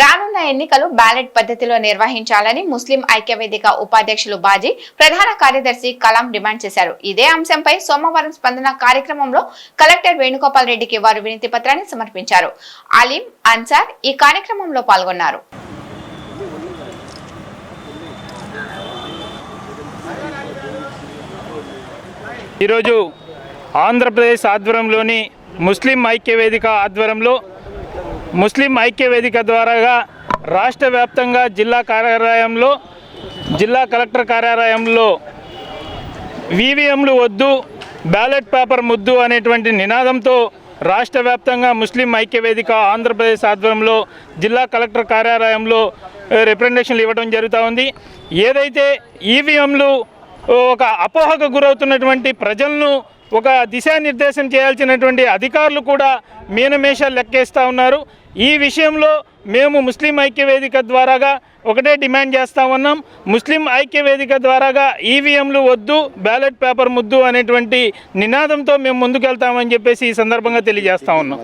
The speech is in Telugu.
రానున్న ఎన్నికలు బ్యాలెట్ పద్ధతిలో నిర్వహించాలని ముస్లిం ఐక్యవేదిక ఉపాధ్యక్షులు బాజీ ప్రధాన కార్యదర్శి కలాం డిమాండ్ చేశారు. ఇదే అంశంపై సోమవారం స్పందన కార్యక్రమంలో కలెక్టర్ వేణుగోపాల్ రెడ్డికి వారు వినతి పత్రాన్ని సమర్పించారు. అలీం అన్సార్ ఈ కార్యక్రమంలో పాల్గొన్నారు. ఈరోజు ఆంధ్రప్రదేశ్ ఆధ్వర్యంలోని ముస్లిం ఐక్యవేదిక ఆధ్వర్యంలో ముస్లిం ఐక్య వేదిక ద్వారాగా రాష్ట్ర వ్యాప్తంగా జిల్లా కార్యాలయంలో జిల్లా కలెక్టర్ కార్యాలయంలో వీవీఎంలు వద్దు బ్యాలెట్ పేపర్ ముద్దు అనేటువంటి నినాదంతో రాష్ట్ర వ్యాప్తంగా ముస్లిం ఐక్య వేదిక ఆంధ్రప్రదేశ్ ఆధ్వర్యంలో జిల్లా కలెక్టర్ కార్యాలయంలో రిప్రజెంటేషన్లు ఇవ్వడం జరుగుతూ ఉంది. ఏదైతే ఈవీఎంలు ఒక అపోహకు గురవుతున్నటువంటి ప్రజలను ఒక దిశానిర్దేశం చేయాల్సినటువంటి అధికారులు కూడా మీనమేషాలు లెక్కేస్తూ ఉన్నారు. ఈ విషయంలో మేము ముస్లిం ఐక్యవేదిక ద్వారాగా ఒకటే డిమాండ్ చేస్తా ఉన్నాం. ముస్లిం ఐక్యవేదిక ద్వారాగా ఈవీఎంలు వద్దు బ్యాలెట్ పేపర్ ముద్దు అనేటువంటి నినాదంతో మేము ముందుకెళ్తామని చెప్పేసి ఈ సందర్భంగా తెలియజేస్తా ఉన్నాం.